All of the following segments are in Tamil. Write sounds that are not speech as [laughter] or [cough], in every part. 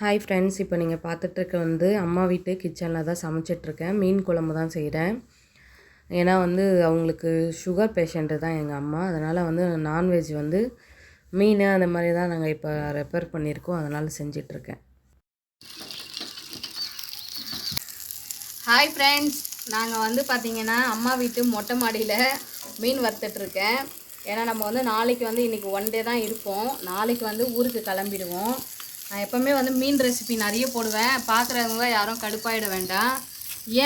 ஹாய் ஃப்ரெண்ட்ஸ் இப்போ நீங்கள் பார்த்துட்ருக்க வந்து அம்மா வீட்டு கிச்சனில் தான் சமைச்சிட்ருக்கேன் மீன் குழம்பு தான் செய்கிறேன் ஏன்னா வந்து அவங்களுக்கு சுகர் பேஷண்ட்டு தான் எங்கள் அம்மா. அதனால் வந்து நான்வெஜ் வந்து மீன் அந்த மாதிரி தான் நாங்கள் இப்போ ரெப்பேர் பண்ணியிருக்கோம். அதனால் செஞ்சிட்ருக்கேன் ஹாய் ஃப்ரெண்ட்ஸ் நாங்கள் வந்து பார்த்திங்கன்னா அம்மா வீட்டு மொட்டை மாடியில் மீன் வறுத்துட்ருக்கேன் ஏன்னா நம்ம வந்து நாளைக்கு வந்து இன்றைக்கி ஒன் டே தான் இருப்போம். நாளைக்கு வந்து ஊருக்கு கிளம்பிடுவோம். நான் எப்போவுமே வந்து மீன் ரெசிபி நிறைய போடுவேன். பார்க்குறவங்க யாரும் கடுப்பாயிட வேண்டாம்.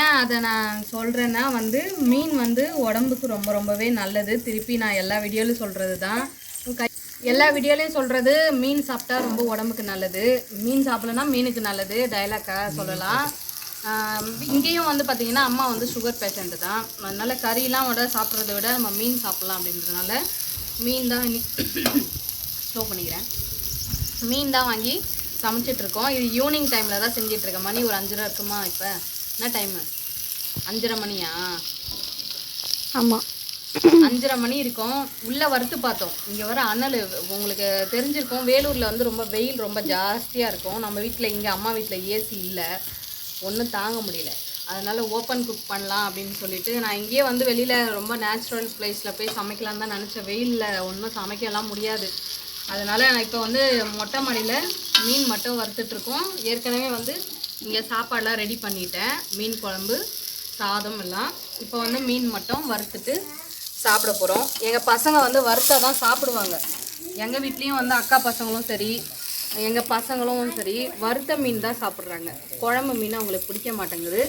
ஏன் அதை நான் சொல்கிறேன்னா வந்து மீன் வந்து உடம்புக்கு ரொம்ப ரொம்பவே நல்லது. திருப்பி நான் எல்லா வீடியோலையும் சொல்கிறது தான் எல்லா வீடியோலையும் சொல்கிறது மீன் சாப்பிட்டா ரொம்ப உடம்புக்கு நல்லது. மீன் சாப்பிடலன்னா மீனுக்கு நல்லது. டைலாக்காக சொல்லலாம். இங்கேயும் வந்து பார்த்திங்கன்னா அம்மா வந்து சுகர் பேஷண்ட்டு தான். அதனால் கறிலாம் விட சாப்பிட்றத விட நம்ம மீன் சாப்பிட்லாம் அப்படின்றதுனால மீன் தான் ஸ்லோ [coughs] பண்ணிக்கிறேன். மீன் தான் வாங்கி சமைச்சிட்ருக்கோம். இது ஈவினிங் டைமில் தான் செஞ்சிட்ருக்கேன். மணி ஒரு அஞ்சரை இருக்குமா இப்போ? என்ன டைமு அஞ்சரை மணியா? ஆமாம் அஞ்சரை மணி இருக்கும். உள்ளே வறுத்து பார்த்தோம். இங்கே வர அனல் உங்களுக்கு தெரிஞ்சிருக்கும். வேலூரில் வந்து ரொம்ப வெயில் ரொம்ப ஜாஸ்தியாக இருக்கும். நம்ம வீட்டில் இங்கே அம்மா வீட்டில் ஏசி இல்லை. ஒன்றும் தாங்க முடியல. அதனால் ஓப்பன் குக் பண்ணலாம் அப்படின்னு சொல்லிட்டு நான் இங்கேயே வந்து வெளியில் ரொம்ப நேச்சுரல் பிளேஸில் போய் சமைக்கலான்னு தான் நினச்சேன். வெயிலில் ஒன்றும் சமைக்கலாம் முடியாது. அதனால் நான் இப்போ வந்து மொட்டை மாடியில் மீன் மட்டும் வறுத்துட்ருக்கோம். ஏற்கனவே வந்து இங்கே சாப்பாடெலாம் ரெடி பண்ணிட்டேன். மீன் குழம்பு சாதம் எல்லாம். இப்போ வந்து மீன் மட்டும் வறுத்துட்டு சாப்பிட போகிறோம் எங்கள் பசங்க வந்து வறுத்தா தான் சாப்பிடுவாங்க. எங்கள் வீட்லேயும் வந்து அக்கா பசங்களும் சரி எங்கள் பசங்களும் சரி வறுத்த மீன் தான் சாப்பிட்றாங்க. குழம்பு மீன் அவங்களுக்கு பிடிக்க மாட்டேங்குது.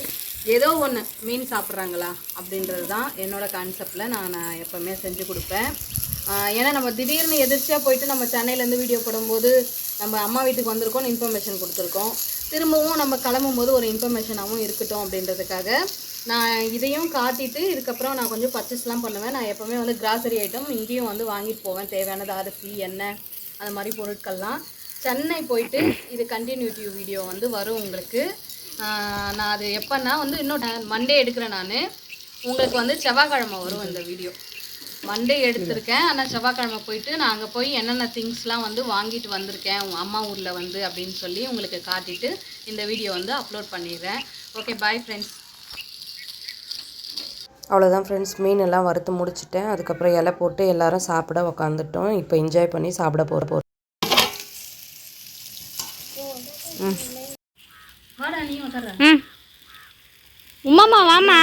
ஏதோ ஒன்று மீன் சாப்பிட்றாங்களா அப்படின்றது தான் என்னோடய கான்செப்டில் நான் எப்போவுமே செஞ்சு கொடுப்பேன். ஏன்னா நம்ம திடீர்னு எதிர்ச்சியாக போயிட்டு நம்ம சென்னையிலேருந்து வீடியோ போடும்போது நம்ம அம்மா வீட்டுக்கு வந்திருக்கோம்னு இன்ஃபர்மேஷன் கொடுத்துருக்கோம். திரும்பவும் நம்ம கிளம்பும்போது ஒரு இன்ஃபர்மேஷனாகவும் இருக்கட்டும் அப்படின்றதுக்காக நான் இதையும் காட்டிட்டு இதுக்கப்புறம் நான் கொஞ்சம் பர்ச்சேஸ்லாம் பண்ணுவேன். நான் எப்போவுமே வந்து கிராசரி ஐட்டம் இங்கேயும் வந்து வாங்கிட்டு போவேன். தேவையானது அரிசி எண்ணெய் அந்த மாதிரி பொருட்கள்லாம். சென்னை போயிட்டு இது கண்டினியூட்டி வீடியோ வந்து வரும் உங்களுக்கு. நான் அது எப்போன்னா வந்து இன்னும் மண்டே எடுக்கிறேன் நான். உங்களுக்கு வந்து செவ்வாய்க்கிழமை வரும் இந்த வீடியோ மண்டே எடுத்திருக்கேன். ஆனால் செவ்வாய்க்கிழமை போயிட்டு நான் அங்கே போய் என்னென்ன திங்ஸ்லாம் வந்து வாங்கிட்டு வந்திருக்கேன் உங்கள் அம்மா ஊரில் வந்து அப்படின்னு சொல்லி உங்களுக்கு காட்டிட்டு இந்த வீடியோ வந்து அப்லோட் பண்ணிடுறேன். ஓகே பாய் ஃப்ரெண்ட்ஸ் அவ்வளோதான் ஃப்ரெண்ட்ஸ் மீன் எல்லாம் வறுத்து முடிச்சிட்டேன். அதுக்கப்புறம் இலை போட்டு எல்லாரும் சாப்பிட உக்காந்துட்டோம். இப்போ என்ஜாய் பண்ணி சாப்பிட போகிற போகிறோம் ம். உமாம்மா வாம்மா.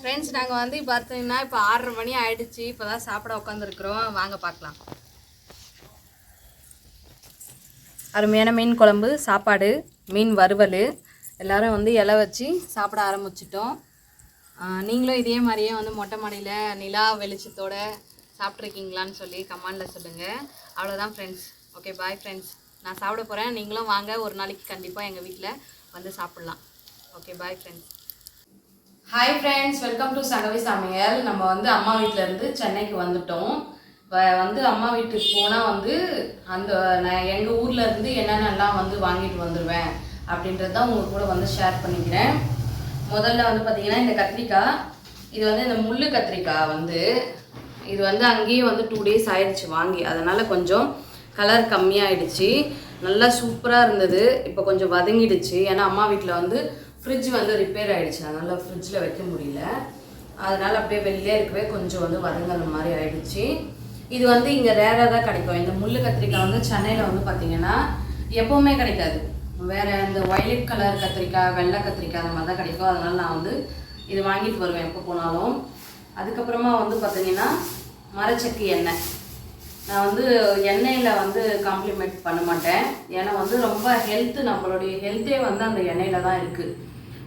ஃப்ரெண்ட்ஸ் நாங்கள் வந்து பார்த்தீங்கன்னா இப்போ ஆறரை மணி ஆயிடுச்சு. இப்போ தான் சாப்பிட உட்காந்துருக்குறோம் வாங்க பார்க்கலாம். அருமையான மீன் குழம்பு சாப்பாடு மீன் வறுவல். எல்லோரும் வந்து இலை வச்சு சாப்பிட ஆரம்பிச்சிட்டோம். நீங்களும் இதே மாதிரியே வந்து மொட்டை மாடியில் நிலா வெளிச்சத்தோட சாப்பிட்ருக்கீங்களான்னு சொல்லி கமெண்டில் சொல்லுங்கள் அவ்வளோதான் ஃப்ரெண்ட்ஸ் ஓகே பாய் ஃப்ரெண்ட்ஸ் நான் சாப்பிட போகிறேன் நீங்களும் வாங்க. ஒரு நாளைக்கு கண்டிப்பாக எங்கள் வீட்டில் வந்து சாப்பிட்லாம். Okay bye friends hi friends welcome to Sangavi சமையல் நம்ம வந்து அம்மா வீட்டிலேருந்து சென்னைக்கு வந்துட்டோம். இப்போ வந்து அம்மா வீட்டுக்கு போனால் வந்து அந்த நான் எங்கள் ஊரில் இருந்து என்னென்னலாம் வந்து வாங்கிட்டு வந்துடுவேன் அப்படின்றது தான் உங்கள் கூட வந்து ஷேர் பண்ணிக்கிறேன். முதல்ல வந்து பார்த்தீங்கன்னா இந்த கத்திரிக்காய் இது வந்து இந்த முள் கத்திரிக்காய் வந்து இது வந்து அங்கேயே வந்து டூ டேஸ் ஆயிடுச்சு வாங்கி. அதனால் கொஞ்சம் கலர் கம்மியாயிடுச்சு. நல்லா சூப்பராக இருந்தது. இப்போ கொஞ்சம் வதங்கிடுச்சு. ஏன்னா அம்மா வீட்டில் வந்து ஃப்ரிட்ஜ் வந்து ரிப்பேர் ஆகிடுச்சு அதனால் ஃப்ரிட்ஜில் வைக்க முடியல. அதனால் அப்படியே வெளியே இருக்கவே கொஞ்சம் வந்து வதங்குற மாதிரி ஆயிடுச்சு. இது வந்து இங்கே ரேராக தான் கிடைக்கும். இந்த முள் கத்திரிக்காய் வந்து சென்னையில் வந்து பார்த்தீங்கன்னா எப்போவுமே கிடைக்காது. வேறு இந்த ஒயலட் கலர் கத்திரிக்காய் வெள்ளை கத்திரிக்காய் அந்த மாதிரி தான் கிடைக்கும். அதனால் நான் வந்து இது வாங்கிட்டு வருவேன் எப்போ போனாலும். அதுக்கப்புறமா வந்து பார்த்தீங்கன்னா மரச்சக்கு எண்ணெய். நான் வந்து எண்ணெயில் வந்து காம்ப்ளிமெண்ட் பண்ண மாட்டேன். ஏன்னா வந்து ரொம்ப ஹெல்த்து நம்மளுடைய ஹெல்த்தே வந்து அந்த எண்ணெயில் தான் இருக்குது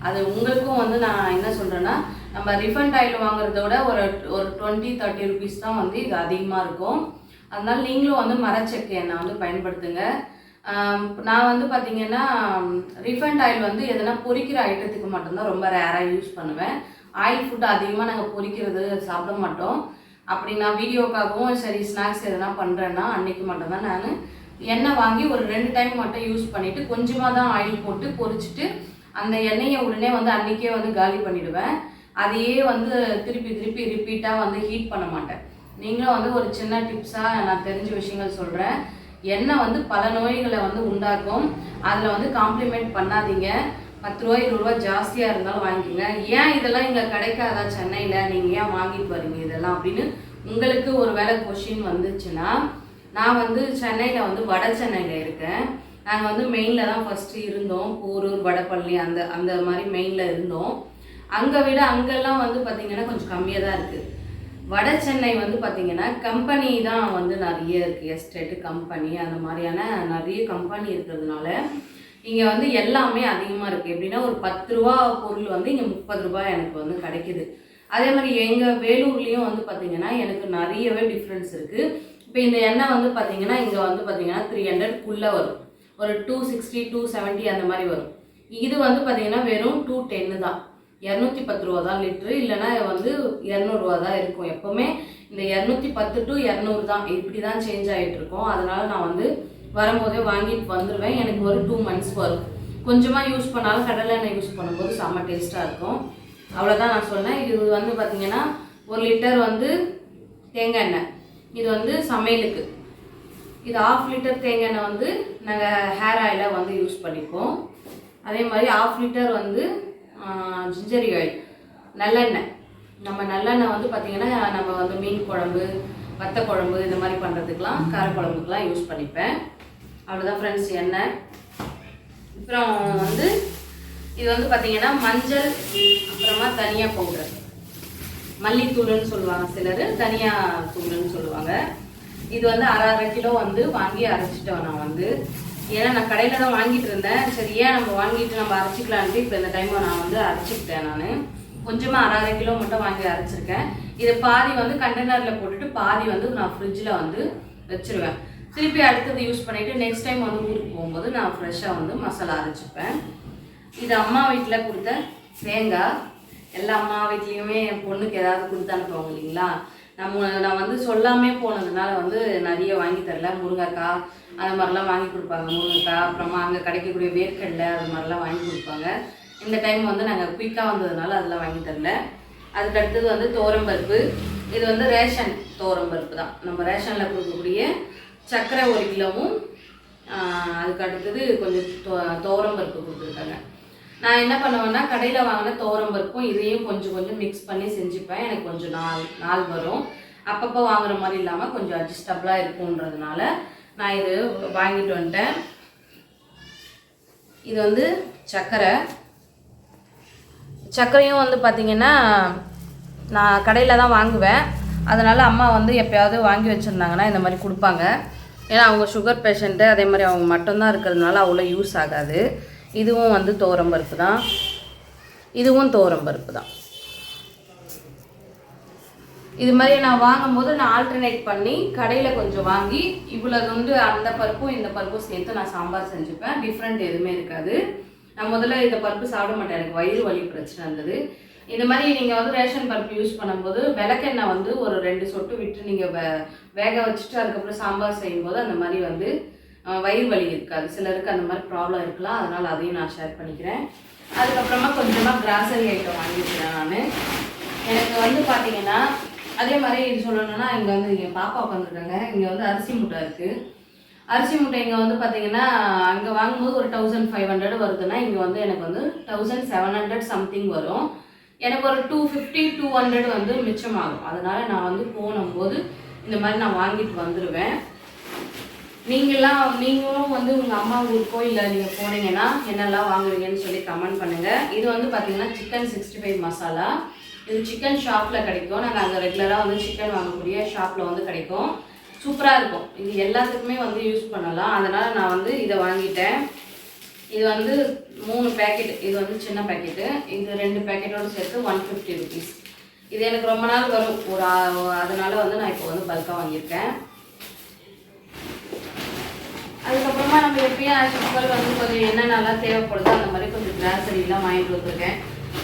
அது உங்களுக்கும் வந்து நான் என்ன சொல்கிறேன்னா நம்ம ரிஃபண்ட் ஆயில் வாங்குறத விட ஒரு ஒரு டுவெண்ட்டி தேர்ட்டி ருபீஸ் தான் வந்து இது அதிகமாக இருக்கும். அதனால் நீங்களும் வந்து மரச்செக்கு எண்ணெய் வந்து பயன்படுத்துங்க. நான் வந்து பார்த்தீங்கன்னா ரிஃபண்ட் ஆயில் வந்து எதனா பொரிக்கிற ஐட்டத்துக்கு மட்டும்தான் ரொம்ப ரேராக யூஸ் பண்ணுவேன். ஆயில் ஃபுட் அதிகமாக நாங்கள் பொரிக்கிறது சாப்பிட மாட்டோம். அப்படி நான் வீடியோக்காகவும் சரி ஸ்நாக்ஸ் எதனா பண்ணுறேன்னா அன்னைக்கு மட்டும்தான் நான் எண்ணெய் வாங்கி ஒரு ரெண்டு டைம் மட்டும் யூஸ் பண்ணிவிட்டு கொஞ்சமாக தான் ஆயில் போட்டு பொரிச்சிட்டு அந்த எண்ணெயை உடனே வந்து அன்றைக்கே வந்து காலி பண்ணிவிடுவேன் அதையே வந்து திருப்பி திருப்பி ரிப்பீட்டாக வந்து ஹீட் பண்ண மாட்டேன். நீங்களும் வந்து ஒரு சின்ன டிப்ஸாக நான் தெரிஞ்ச விஷயங்கள் சொல்கிறேன் எண்ணெய் வந்து பல நோய்களை வந்து உண்டாக்கும். அதில் வந்து காம்ப்ளிமெண்ட் பண்ணாதீங்க. பத்து ரூபாய் இருபது ரூபா ஜாஸ்தியாக இருந்தாலும் வாங்கிக்கோங்க. ஏன் இதெல்லாம் இங்கே கிடைக்காதா சென்னையில்? நீங்கள் ஏன் வாங்கிட்டு வரீங்க இதெல்லாம் அப்படின்னு உங்களுக்கு ஒரு வேலை கொஷின் வந்துச்சுன்னா நான் வந்து சென்னையில் வந்து வட சென்னையில் இருக்கேன். நாங்கள் வந்து மெயினில் தான் ஃபஸ்ட்டு இருந்தோம். போரூர் வடப்பள்ளி அந்த அந்த மாதிரி மெயினில் இருந்தோம். அங்கே விட அங்கெல்லாம் வந்து பார்த்திங்கன்னா கொஞ்சம் கம்மியாக தான் இருக்குது வட சென்னை வந்து பார்த்திங்கன்னா கம்பெனி தான் வந்து நிறைய இருக்குது எஸ்டேட்டு கம்பெனி அந்த மாதிரியான நிறைய கம்பெனி இருக்கிறதுனால இங்கே வந்து எல்லாமே அதிகமாக இருக்குது எப்படின்னா ஒரு பத்து ரூபா பொருள் வந்து இங்கே முப்பது ரூபாய் எனக்கு வந்து கிடைக்குது. அதே மாதிரி எங்கள் வேலூர்லேயும் வந்து பார்த்திங்கன்னா எனக்கு நிறையவே டிஃப்ரென்ஸ் இருக்குது இப்போ இந்த எண்ணெய் வந்து பார்த்திங்கன்னா இங்கே வந்து பார்த்திங்கன்னா த்ரீ ஹண்ட்ரட்குள்ளே வரும். ஒரு டூ சிக்ஸ்டி டூ செவன்ட்டி அந்த மாதிரி வரும். இது வந்து பார்த்திங்கன்னா வெறும் டூ டென்னு தான். இரநூத்தி பத்து ரூபா தான் லிட்ரு இல்லைன்னா வந்து இரநூறுவா தான் இருக்கும். எப்போவுமே இந்த இரநூத்தி பத்து டு இரநூறு தான். இப்படி தான் சேஞ்ச் ஆகிட்டு இருக்கும். அதனால நான் வந்து வரும்போதே வாங்கிட்டு வந்துடுவேன் எனக்கு ஒரு டூ மந்த்ஸ் வரும் கொஞ்சமாக யூஸ் பண்ணாலும் கடலை எண்ணெய் யூஸ் பண்ணும்போது செம்ம டேஸ்ட்டாக இருக்கும். அவ்வளோதான் நான் சொன்னேன். இது வந்து பார்த்திங்கன்னா ஒரு லிட்டர் வந்து தேங்காய் எண்ணெய். இது வந்து சமையலுக்கு. இது ஆஃப் லிட்டர் தேங்காய் எண்ணெய் வந்து நாங்கள் ஹேர் ஆயிலாக வந்து யூஸ் பண்ணிப்போம். அதே மாதிரி ஆஃப் லிட்டர் வந்து ஜிஞ்சரி ஆயில் நல்லெண்ணெய். நம்ம நல்லெண்ணெய் வந்து பார்த்திங்கன்னா நம்ம வந்து மீன் குழம்பு வத்த குழம்பு இந்த மாதிரி பண்ணுறதுக்கெலாம் காரக்குழம்புக்கெலாம் யூஸ் பண்ணிப்பேன். அவ்வளோதான் ஃப்ரெண்ட்ஸ் எண்ணெய் அப்புறம் வந்து இது வந்து பார்த்திங்கன்னா மஞ்சள் அப்புறமா தனியாக பவுடர் மல்லித்தூள்னு சொல்லுவாங்க சிலர் தனியாக தூள்னு சொல்லுவாங்க. இது வந்து அரை அரை கிலோ வந்து வாங்கி அரைச்சிட்டோம் நான் வந்து. ஏன்னா நான் கடையில் தான் வாங்கிட்டு இருந்தேன். சரி ஏன் நம்ம வாங்கிட்டு நம்ம அரைச்சிக்கலான்ட்டு இப்போ இந்த டைம் நான் வந்து அரைச்சிக்கிட்டேன் நான். கொஞ்சமாக அரை அரை கிலோ மட்டும் வாங்கி அரைச்சிருக்கேன். இதை பாதி வந்து கண்டெய்னரில் போட்டுட்டு பாதி வந்து நான் ஃப்ரிட்ஜில் வந்து வச்சிருவேன். திருப்பி அடுத்தது யூஸ் பண்ணிவிட்டு நெக்ஸ்ட் டைம் வந்து ஊருக்கு போகும்போது நான் ஃப்ரெஷ்ஷாக வந்து மசாலா அரைச்சிப்பேன். இது அம்மா வீட்டில் கொடுத்த தேங்காய். எல்லா அம்மா வீட்லேயுமே என் பொண்ணுக்கு ஏதாவது கொடுத்து அனுப்புவாங்க இல்லைங்களா? நம்ம நான் வந்து சொல்லாமே போனதுனால வந்து நிறைய வாங்கி தரல. முருங்கைக்காய் அது மாதிரிலாம் வாங்கி கொடுப்பாங்க. முருங்கைக்காய் அப்புறமா அங்கே கிடைக்கக்கூடிய வேர்க்கடலை அது மாதிரிலாம் வாங்கி கொடுப்பாங்க. இந்த டைம் வந்து நாங்கள் குயிக்காக வந்ததுனால அதெல்லாம் வாங்கி தரல. அதுக்கு அடுத்தது வந்து பருப்பு. இது வந்து ரேஷன் பருப்பு தான். நம்ம ரேஷனில் கொடுக்கக்கூடிய சர்க்கரை ஒரு கிலோவும் அதுக்கு அடுத்தது கொஞ்சம் தோ பருப்பு கொடுத்துருக்காங்க. நான் என்ன பண்ணுவேன்னா கடையில் வாங்கின பருப்பும் இதையும் கொஞ்சம் கொஞ்சம் மிக்ஸ் பண்ணி செஞ்சுப்பேன். எனக்கு கொஞ்சம் நாள் நாள் வரும். அப்பப்போ வாங்குற மாதிரி இல்லாமல் கொஞ்சம் அட்ஜஸ்டபிளாக இருக்குன்றதுனால நான் இது வாங்கிட்டு வந்துட்டேன். இது வந்து சர்க்கரை சர்க்கரையும் வந்து பார்த்திங்கன்னா நான் கடையில் தான் வாங்குவேன். அதனால் அம்மா வந்து எப்போயாவது வாங்கி வச்சுருந்தாங்கன்னா இந்த மாதிரி கொடுப்பாங்க. ஏன்னா அவங்க சுகர் பேஷண்ட்டு அதே மாதிரி அவங்க மட்டும்தான் இருக்கிறதுனால அவ்வளோ யூஸ் ஆகாது. இதுவும் வந்து பருப்பு தான். இதுவும் பருப்பு தான். இது மாதிரி நான் வாங்கும்போது நான் ஆல்டர்னேட் பண்ணி கடையில் கொஞ்சம் வாங்கி இவ்வளோ வந்து அந்த பருப்பும் இந்த பருப்பும் சேர்த்து நான் சாம்பார் செஞ்சுப்பேன். டிஃப்ரெண்ட் எதுவுமே இருக்காது. நான் முதல்ல இந்த பருப்பு சாப்பிட மாட்டேன். எனக்கு வயிறு வலி பிரச்சனை இருந்தது. இந்த மாதிரி நீங்கள் வந்து ரேஷன் பருப்பு யூஸ் பண்ணும்போது விளக்கெண்ணெய் வந்து ஒரு ரெண்டு சொட்டு விட்டு நீங்கள் வே வேக வச்சுட்டு அதுக்கப்புறம் சாம்பார் செய்யும்போது அந்த மாதிரி வந்து வயிறு வலி இருக்காது. சிலருக்கு அந்த மாதிரி ப்ராப்ளம் இருக்கலாம். அதனால் அதையும் நான் ஷேர் பண்ணிக்கிறேன். அதுக்கப்புறமா கொஞ்சமாக கிராசரி ஐட்டம் வாங்கிக்கிறேன் நான். எனக்கு வந்து பார்த்தீங்கன்னா அதே மாதிரி சொல்லணும்னா இங்கே வந்து இங்கே பாப்பா உட்காந்துருக்காங்க இங்கே வந்து அரிசி முட்டை இருக்குது அரிசி முட்டை இங்கே வந்து பார்த்தீங்கன்னா அங்கே வாங்கும்போது ஒரு தௌசண்ட் ஃபைவ் ஹண்ட்ரட் வருதுன்னா இங்கே வந்து எனக்கு வந்து தௌசண்ட் செவன் ஹண்ட்ரட் சம்திங் வரும். எனக்கு ஒரு டூ ஃபிஃப்டி டூ ஹண்ட்ரட் வந்து மிச்சமாகும். அதனால் நான் வந்து போனும்போது இந்த மாதிரி நான் வாங்கிட்டு வந்துடுவேன் நீங்களாம் நீங்களும் வந்து உங்கள் அம்மா ஊருக்கோ இல்லை நீங்கள் போனீங்கன்னா என்னெல்லாம் வாங்குவீங்கன்னு சொல்லி கமெண்ட் பண்ணுங்கள் இது வந்து பார்த்தீங்கன்னா சிக்கன் சிக்ஸ்டி ஃபைவ் மசாலா இது சிக்கன் ஷாப்பில் கிடைக்கும். நாங்கள் அங்கே ரெகுலராக வந்து சிக்கன் வாங்கக்கூடிய ஷாப்பில் வந்து கிடைக்கும். சூப்பராக இருக்கும். இது எல்லாத்துக்குமே வந்து யூஸ் பண்ணலாம். அதனால் நான் வந்து இதை வாங்கிட்டேன். இது வந்து மூணு பேக்கெட் இது வந்து சின்ன பேக்கெட்டு இது ரெண்டு பேக்கெட்டோட சேர்த்து ஒன் ஃபிஃப்டி ருபீஸ் இது எனக்கு ரொம்ப நாள் வரும். ஒரு அதனால் வந்து நான் இப்போ வந்து பல்காக வாங்கியிருக்கேன். அதுக்கப்புறமா நம்ம எப்பயும் as வந்து கொஞ்சம் என்னென்னலாம் தேவைப்படுதோ அந்த மாதிரி கொஞ்சம் கிராசரிலாம் வாங்கிட்டு வந்திருக்கேன்.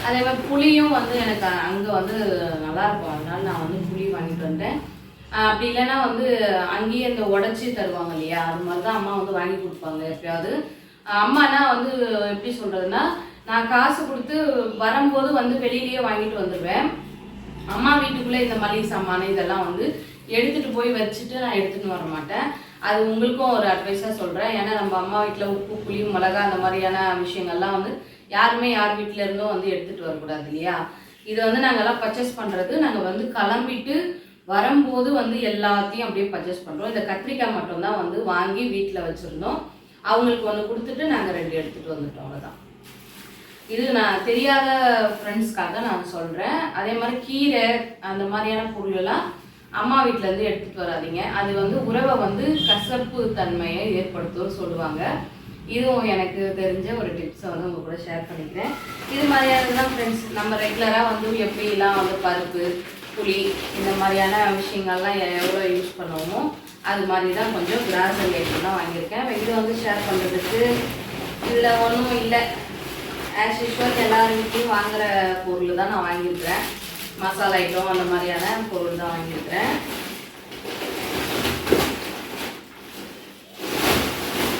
அதே மாதிரி புளியும் வந்து எனக்கு அங்கே வந்து நல்லா இருக்கும். அதனால நான் வந்து புளி வாங்கிட்டு வந்தேன் அப்படி இல்லைன்னா வந்து அங்கேயே இந்த உடச்சி தருவாங்க இல்லையா? அது மாதிரி தான் அம்மா வந்து வாங்கி கொடுப்பாங்க எப்பயாவது. அம்மானா வந்து எப்படி சொல்கிறதுனா நான் காசு கொடுத்து வரும்போது வந்து வெளியிலேயே வாங்கிட்டு வந்துடுவேன் அம்மா வீட்டுக்குள்ளே இந்த மளிகை சாமான இதெல்லாம் வந்து எடுத்துகிட்டு போய் வச்சுட்டு நான் எடுத்துகிட்டு வர மாட்டேன். அது உங்களுக்கும் ஒரு அட்வைஸாக சொல்கிறேன் ஏன்னா நம்ம அம்மா வீட்டில் உப்பு புளி மிளகா அந்த மாதிரியான விஷயங்கள்லாம் வந்து யாருமே யார் வீட்டில இருந்தும் வந்து எடுத்துகிட்டு வரக்கூடாது இல்லையா? இதை வந்து நாங்கள்லாம் பர்ச்சேஸ் பண்ணுறது நாங்கள் வந்து கிளம்பிட்டு வரும்போது வந்து எல்லாத்தையும் அப்படியே பர்ச்சேஸ் பண்ணுறோம் இந்த கத்திரிக்காய் மட்டும்தான் வந்து வாங்கி வீட்டில் வச்சுருந்தோம். அவங்களுக்கு ஒன்று கொடுத்துட்டு நாங்கள் ரெண்டு எடுத்துகிட்டு வந்துட்டோம் அவ்வளோதான் இது நான் தெரியாத ஃப்ரெண்ட்ஸ்க்காக நான் சொல்கிறேன் அதே மாதிரி கீரை அந்த மாதிரியான பொருளெல்லாம் அம்மா வீட்டிலேருந்து எடுத்துகிட்டு வராதீங்க. அது வந்து உறவை வந்து கசப்பு தன்மையை ஏற்படுத்தும்னு சொல்லுவாங்க. இதுவும் எனக்கு தெரிஞ்ச ஒரு டிப்ஸை வந்து உங்கள் கூட ஷேர் பண்ணிக்கிறேன். இது மாதிரியானதுதான் ஃப்ரெண்ட்ஸ் நம்ம ரெகுலராக வந்து எப்படிலாம் வந்து பருப்பு புளி இந்த மாதிரியான விஷயங்கள்லாம் எவ்வளோ யூஸ் பண்ணுவோமோ அது மாதிரி தான் கொஞ்சம் கிராஸ் ஐட்டம் தான் வாங்கியிருக்கேன். இது வந்து ஷேர் பண்ணுறதுக்கு இதில் ஒன்றும் இல்லை. ஆஸ் யூஸ்வல் எல்லார் வீட்லேயும் வாங்குற பொருள் தான் நான் வாங்கியிருக்கிறேன். மசாலா ஐட்டம் அந்த மாதிரியான பொருள் தான் வாங்கியிருக்கிறேன்.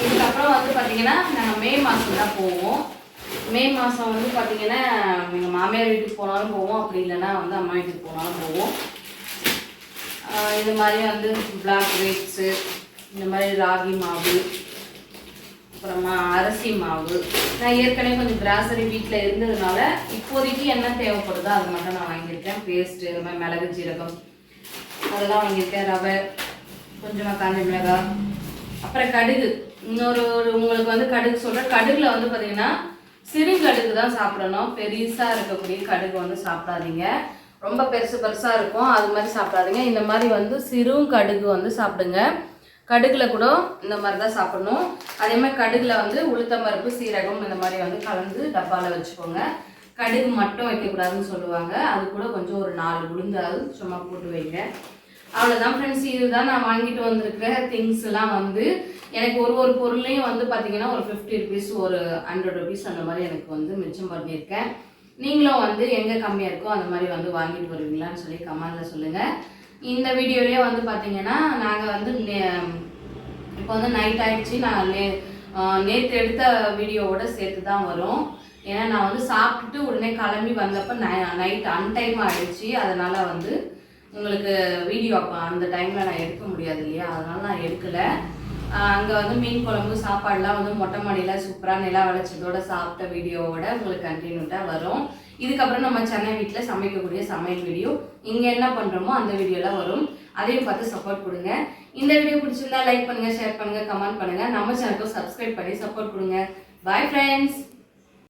இதுக்கப்புறம் வந்து பார்த்தீங்கன்னா நாங்கள் மே மாதம் தான் போவோம். மே மாதம் வந்து பார்த்தீங்கன்னா எங்கள் மாமியார் வீட்டுக்கு போனாலும் போவோம். அப்படி இல்லைன்னா வந்து அம்மா வீட்டுக்கு போனாலும் போவோம். இது மாதிரி வந்து பிளாக் ரைட்ஸு இந்த மாதிரி ராகி மாவு அப்புறமா அரிசி மாவு. நான் ஏற்கனவே கொஞ்சம் கிராசரி வீட்டில் இருந்ததுனால இப்போதைக்கு என்ன தேவைப்படுதோ அது மட்டும் நான் வாங்கியிருக்கேன். பேஸ்ட்டு இது மாதிரி மிளகு ஜீரகம் அதெல்லாம் வாங்கியிருக்கேன். ரவை கொஞ்சமாக காஞ்சி மிளகாய் அப்புறம் கடுகு. இன்னொரு ஒரு உங்களுக்கு வந்து கடுகு சொல்கிறேன் கடுகில் வந்து பார்த்தீங்கன்னா சிறு கடுகு தான் சாப்பிடணும். பெருசாக இருக்கக்கூடிய கடுகு வந்து சாப்பிடாதீங்க. ரொம்ப பெருசு பெருசாக இருக்கும். அது மாதிரி சாப்பிடாதீங்க. இந்த மாதிரி வந்து சிறு கடுகு வந்து சாப்பிடுங்க. கடுகில் கூட இந்த மாதிரி தான் சாப்பிடணும். அதே மாதிரி கடுகில் வந்து உளுத்தம்பருப்பு சீரகம் இந்த மாதிரி வந்து கலந்து டப்பாவில் வச்சுக்கோங்க. கடுகு மட்டும் வைக்கக்கூடாதுன்னு சொல்லுவாங்க. அது கூட கொஞ்சம் ஒரு நாலு உளுந்தாவது சும்மா போட்டு வைங்க. அவ்வளோதான் ஃப்ரெண்ட்ஸ் இதுதான் நான் வாங்கிட்டு வந்திருக்கிற திங்ஸ் எல்லாம் வந்து எனக்கு ஒரு ஒரு பொருளையும் வந்து பார்த்தீங்கன்னா ஒரு ஃபிஃப்டி ருபீஸ் ஒரு ஹண்ட்ரட் ருபீஸ் அந்த மாதிரி எனக்கு வந்து மிச்சம் பண்ணியிருக்கேன். நீங்களும் வந்து எங்கே கம்மியாக இருக்கோ அந்த மாதிரி வந்து வாங்கிட்டு வருவீங்களான்னு சொல்லி கமெண்டில் சொல்லுங்கள் இந்த வீடியோலேயே வந்து பார்த்தீங்கன்னா நாங்கள் வந்து நே- இப்போ வந்து நைட் ஆகிடுச்சு நான் நே நேற்று எடுத்த வீடியோவோட சேர்த்து தான் வரும். ஏன்னா நான் வந்து சாப்பிட்டுட்டு உடனே கிளம்பி வந்தப்போ நை நைட் அன்டைம் ஆகிடுச்சு அதனால் வந்து உங்களுக்கு வீடியோ அப்போ அந்த டைமில் நான் எடுக்க முடியாது இல்லையா? அதனால் நான் எடுக்கலை. அங்கே வந்து மீன் குழம்பு சாப்பாடுலாம் வந்து மொட்டை மாடியில் சூப்பராக நிலா விளைச்சதோட சாப்பிட்ட வீடியோவோட உங்களுக்கு கண்டினியூட்டாக வரும். இதுக்கப்புறம் நம்ம சென்னை வீட்டில் சமைக்கக்கூடிய சமையல் வீடியோ இங்கே என்ன பண்ணுறோமோ அந்த வீடியோலாம் வரும். அதையும் பார்த்து சப்போர்ட் கொடுங்க. இந்த வீடியோ பிடிச்சிருந்தா லைக் பண்ணுங்கள் ஷேர் பண்ணுங்கள் கமெண்ட் பண்ணுங்கள் நம்ம சேனலுக்கும் சப்ஸ்கிரைப் பண்ணி சப்போர்ட் கொடுங்க. Bye friends